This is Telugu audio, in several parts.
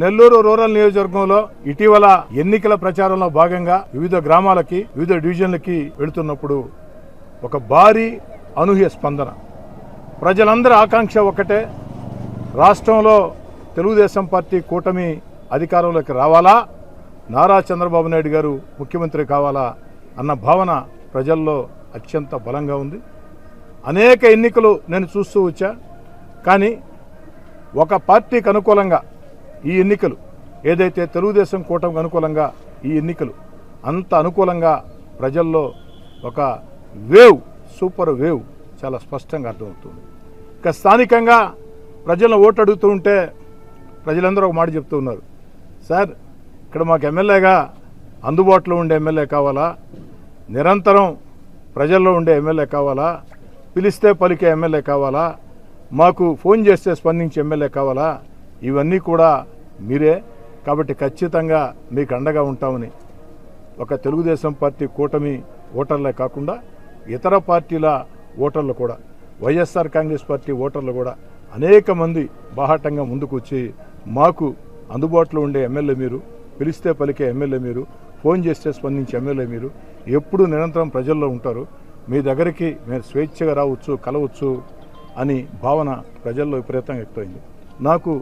నెల్లూరు రూరల్ నియోజకవర్గంలో ఇటీవల ఎన్నికల ప్రచారంలో భాగంగా వివిధ గ్రామాలకి వివిధ డివిజన్లకి వెళుతున్నప్పుడు ఒక భారీ అనూహ్య స్పందన. ప్రజలందరి ఆకాంక్ష ఒకటే రాష్ట్రంలో తెలుగుదేశం పార్టీ కూటమి అధికారంలోకి రావాలా? నారా చంద్రబాబు నాయుడు గారు ముఖ్యమంత్రి కావాలా? అన్న భావన ప్రజల్లో అత్యంత బలంగా ఉంది. అనేక ఎన్నికలు నేను చూస్తూ వచ్చా. కానీ ఒక పార్టీకి అనుకూలంగా ఈ ఎన్నికలు ఏదైతే తెలుగుదేశం కూటమికి అనుకూలంగా ఈ ఎన్నికలు అంత అనుకూలంగా ప్రజల్లో ఒక వేవ్ సూపర్ వేవ్ చాలా స్పష్టంగా అర్థమవుతుంది. ఇక స్థానికంగా ప్రజలను ఓటు అడుగుతూ ఉంటే ప్రజలందరూ ఒక మాట చెప్తూ ఉన్నారు. సార్ ఇక్కడ మాకు ఎమ్మెల్యేగా అందుబాటులో ఉండే ఎమ్మెల్యే కావాలా? నిరంతరం ప్రజల్లో ఉండే ఎమ్మెల్యే కావాలా? పిలిస్తే పలికే ఎమ్మెల్యే కావాలా? మాకు ఫోన్ చేస్తే స్పందించే ఎమ్మెల్యే కావాలా? ఇవన్నీ కూడా మీరే కాబట్టి ఖచ్చితంగా మీకు అండగా ఉంటామని ఒక తెలుగుదేశం పార్టీ కూటమి ఓటర్లే కాకుండా ఇతర పార్టీల ఓటర్లు కూడా వైఎస్ఆర్ కాంగ్రెస్ పార్టీ ఓటర్లు కూడా అనేక మంది బాహాటంగా ముందుకు వచ్చి మాకు అందుబాటులో ఉండే ఎమ్మెల్యే మీరు పిలిస్తే పలికే ఎమ్మెల్యే మీరు ఫోన్ చేస్తే స్పందించే ఎమ్మెల్యే మీరు ఎప్పుడు నిరంతరం ప్రజల్లో ఉంటారు. మీ దగ్గరికి మీరు స్వేచ్ఛగా రావచ్చు కలవచ్చు అని భావన ప్రజల్లో విపరీతంగా వ్యక్తమైంది. నాకు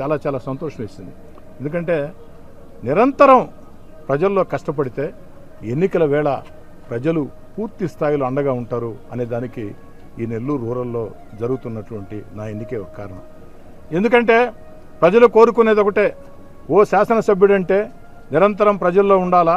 చాలా చాలా సంతోషం వేసింది. ఎందుకంటే నిరంతరం ప్రజల్లో కష్టపడితే ఎన్నికల వేళ ప్రజలు పూర్తి స్థాయిలో అండగా ఉంటారు అనే దానికి ఈ నెల్లూరు రూరల్లో జరుగుతున్నటువంటి నా ఎన్నికే ఒక కారణం. ఎందుకంటే ప్రజలు కోరుకునేది ఒకటే ఓ శాసనసభ్యుడంటే నిరంతరం ప్రజల్లో ఉండాలా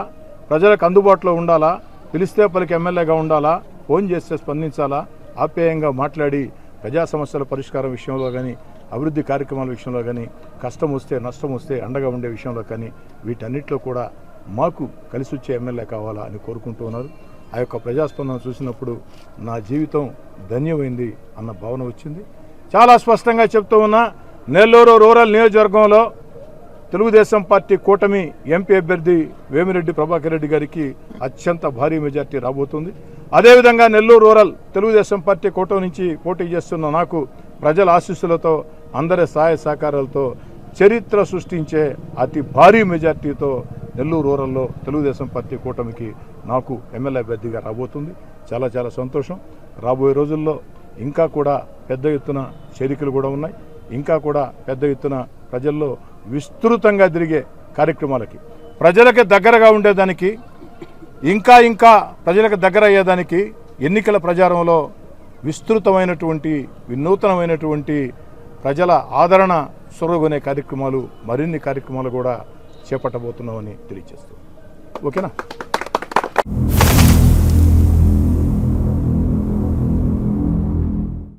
ప్రజలకు అందుబాటులో ఉండాలా పిలిస్తే పలికి ఎమ్మెల్యేగా ఉండాలా ఫోన్ చేస్తే స్పందించాలా ఆప్యాయంగా మాట్లాడి ప్రజా సమస్యల పరిష్కారం విషయంలో కానీ అభివృద్ధి కార్యక్రమాల విషయంలో కానీ కష్టం వస్తే నష్టం వస్తే అండగా ఉండే విషయంలో కానీ వీటన్నిటిలో కూడా మాకు కలిసి వచ్చే ఎమ్మెల్యే కావాలా అని కోరుకుంటూ ఉన్నారు. ఆ యొక్క ప్రజాస్పందన చూసినప్పుడు నా జీవితం ధన్యమైంది అన్న భావన వచ్చింది. చాలా స్పష్టంగా చెప్తూ ఉన్నా నెల్లూరు రూరల్ నియోజకవర్గంలో తెలుగుదేశం పార్టీ కూటమి ఎంపీ అభ్యర్థి వేమిరెడ్డి ప్రభాకర్ రెడ్డి గారికి అత్యంత భారీ మెజార్టీ రాబోతుంది. అదేవిధంగా నెల్లూరు రూరల్ తెలుగుదేశం పార్టీ కూటమి నుంచి పోటీ చేస్తున్న నాకు ప్రజల ఆశీస్సులతో అందరి సహాయ సహకారాలతో చరిత్ర సృష్టించే అతి భారీ మెజార్టీతో నెల్లూరు రూరల్లో తెలుగుదేశం పార్టీ కూటమికి నాకు ఎమ్మెల్యే అభ్యర్థిగా రాబోతుంది. చాలా చాలా సంతోషం. రాబోయే రోజుల్లో ఇంకా కూడా పెద్ద ఎత్తున చేరికలు కూడా ఉన్నాయి. ఇంకా కూడా పెద్ద ఎత్తున ప్రజల్లో విస్తృతంగా తిరిగే కార్యక్రమాలకి ప్రజలకి దగ్గరగా ఉండేదానికి ఇంకా ఇంకా ప్రజలకు దగ్గర అయ్యేదానికి ఎన్నికల ప్రచారంలో విస్తృతమైనటువంటి వినూతనమైనటువంటి ప్రజల ఆదరణ సొరగొనే కార్యక్రమాలు మరిన్ని కార్యక్రమాలు కూడా చేపట్టబోతున్నామని తెలియజేస్తాం. ఓకేనా?